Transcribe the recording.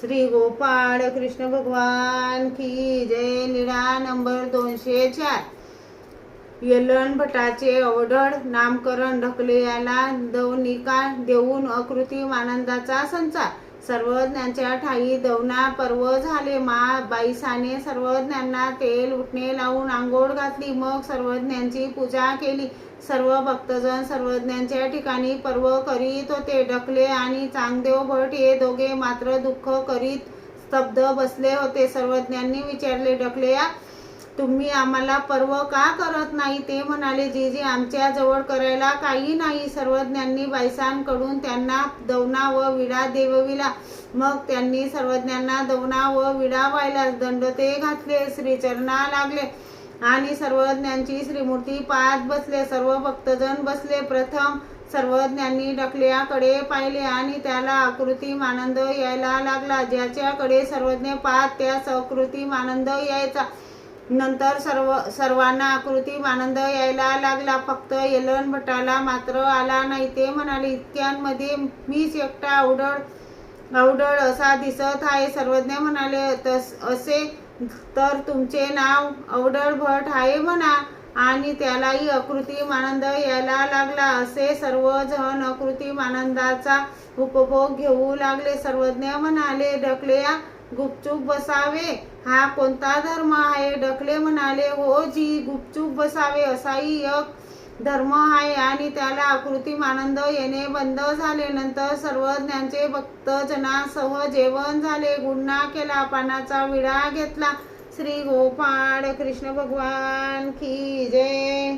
श्री गोपाळ कृष्ण भगवान की जय निळा नंबर दोनशे चार. येलन भटाचे अवढळ नामकरण ढकले याला दौनिका देऊन अकृती आनंदाचा संचार. सर्वज्ञांच्या ठाई दवना पर्व झाले. मा बाईसाने सर्वज्ञांना तेल उठणे लावून आंघोळ घातली. मग सर्वज्ञांची पूजा केली. सर्व भक्तजन सर्वज्ञांच्या ठिकाणी पर्व करीत होते. ढकले आणि चांगदेव भट हे दोघे मात्र दुःख करीत स्तब्ध बसले होते. सर्वज्ञांनी विचारले ढकले तुम्ही आम्हाला पर्व का करत नाही? ते म्हणाले जे जे आमच्या जवळ करायला काही नाही. सर्वज्ञांनी बायसांकडून त्यांना दवना व विडा देवविला. मग त्यांनी सर्वज्ञांना दवना व विडा व्हायला दंड ते घातले श्रीचरणा लागले आणि सर्वज्ञांची श्रीमूर्ती पाहत बसले. सर्व भक्तजन बसले. प्रथम सर्वज्ञांनी डकल्याकडे पाहिले आणि त्याला आकृती आनंद यायला लागला. ज्याच्याकडे सर्वज्ञ पाहत त्यास अकृती आनंद यायचा. नंतर सर्व सर्वांना आकृती आनंद यायला लागला. फक्त येलन भटाला मात्र आला नाही. ते म्हणाले इतक्यांमध्ये मीच एकटा अवडळ अवडळ असा दिसत आहे. सर्वज्ञ म्हणाले तस असे तर तुमचे नाव अवडळ भट आहे म्हणा. आणि त्यालाही अकृती आनंद यायला लागला. असे सर्वजण अकृती आनंदाचा उपभोग घेऊ लागले. सर्वज्ञ म्हणाले ढकलेया गुपचूप बसावे. हा कोणता धर्म आहे? ढकले म्हणाले हो जी गुपचूप बसावे असाही एक धर्म आहे आणि त्याला आकृती आनंद येणे बंद झाले. नंतर सर्वज्ञांचे भक्तजनासह जेवण झाले. गुन्हा केला पानाचा विडा घेतला. श्री गोपाळ कृष्ण भगवान की जय.